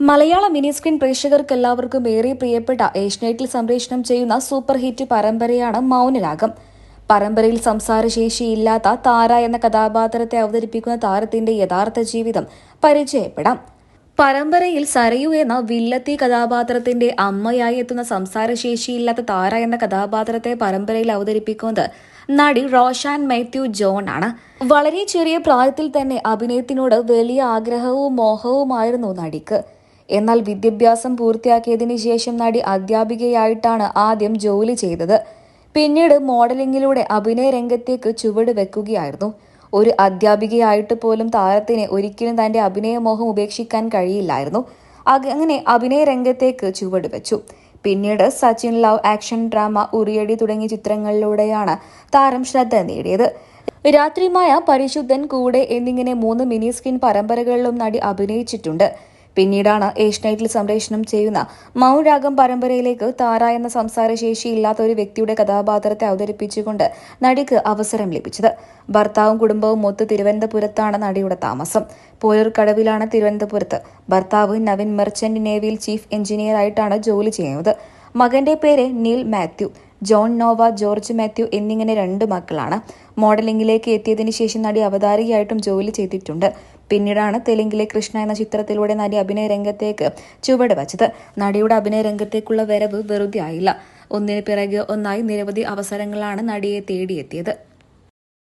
മലയാള mini screen പ്രേക്ഷകർക്ക് എല്ലാവർക്കും ഏറെ പ്രിയപ്പെട്ട ഏഷ്യനെറ്റിൽ സംപ്രേഷണം ചെയ്യുന്ന സൂപ്പർ ഹിറ്റ് പരമ്പരയാണ് മൗനരാഗം. പരമ്പരയിൽ സംസാരശേഷിയില്ലാത്ത താര എന്ന കഥാപാത്രത്തെ അവതരിപ്പിക്കുന്ന താരത്തിന്റെ യഥാർത്ഥ ജീവിതം പരിചയപ്പെടാം. പരമ്പരയിൽ സരയു എന്ന വില്ലത്തി കഥാപാത്രത്തിന്റെ അമ്മയായി എത്തുന്ന സംസാരശേഷിയില്ലാത്ത താര എന്ന കഥാപാത്രത്തെ പരമ്പരയിൽ അവതരിപ്പിക്കുന്നത് നടി റോഷാൻ മാത്യു ജോൺ ആണ്. വളരെ ചെറിയ പ്രായത്തിൽ തന്നെ അഭിനയത്തിനോട് വലിയ ആഗ്രഹവും മോഹവുമായിരുന്നു നടിക്ക്. എന്നാൽ വിദ്യാഭ്യാസം പൂർത്തിയാക്കിയതിനു ശേഷം നടി അധ്യാപികയായിട്ടാണ് ആദ്യം ജോലി ചെയ്തത്. പിന്നീട് മോഡലിംഗിലൂടെ അഭിനയ രംഗത്തേക്ക് ചുവട് വെക്കുകയായിരുന്നു. ഒരു അധ്യാപികയായിട്ട് പോലും താരത്തിന് ഒരിക്കലും തന്റെ അഭിനയമോഹം ഉപേക്ഷിക്കാൻ കഴിയില്ലായിരുന്നു. അങ്ങനെ അഭിനയ രംഗത്തേക്ക് ചുവട് വെച്ചു. പിന്നീട് Sachin love action drama Uriyadi തുടങ്ങിയ ചിത്രങ്ങളിലൂടെയാണ് താരം ശ്രദ്ധ നേടിയത്. രാത്രിമായ പരിശുദ്ധൻ കൂടെ എന്നിങ്ങനെ മൂന്ന് മിനി സ്ക്രീൻ പരമ്പരകളിലും നടി അഭിനയിച്ചിട്ടുണ്ട്. പിന്നീടാണ് ഏഷ്യനൈറ്റിൽ സംപ്രേഷണം ചെയ്യുന്ന മൗരാഗം പരമ്പരയിലേക്ക് താര എന്ന സംസാരശേഷിയില്ലാത്ത ഒരു വ്യക്തിയുടെ കഥാപാത്രത്തെ അവതരിപ്പിച്ചുകൊണ്ട് നടിക്ക് അവസരം ലഭിച്ചത്. ഭർത്താവും കുടുംബവും മൊത്ത് തിരുവനന്തപുരത്താണ് നടിയുടെ താമസം. പോയൂർക്കടവിലാണ് തിരുവനന്തപുരത്ത്. ഭർത്താവ് നവീൻ മെർച്ചന്റ് നേവിയിൽ ചീഫ് എഞ്ചിനീയർ ആയിട്ടാണ് ജോലി ചെയ്യുന്നത്. മകന്റെ പേര് Neel Mathew. John Noah George Mathew എന്നിങ്ങനെ രണ്ട് മക്കളാണ്. മോഡലിംഗിലേക്ക് എത്തിയതിനു ശേഷം നടി അവതാരകയായിട്ടും ജോലി ചെയ്തിട്ടുണ്ട്. പിന്നീടാണ് തെലുങ്കിലെ കൃഷ്ണ എന്ന ചിത്രത്തിലൂടെ നടി അഭിനയ രംഗത്തേക്ക് ചുവട് വച്ചത്. നടിയുടെ അഭിനയ രംഗത്തേക്കുള്ള വരവ് വെറുതെ ആയില്ല. ഒന്നിനു പിറകെ ഒന്നായി നിരവധി അവസരങ്ങളാണ് നടിയെ തേടിയെത്തിയത്.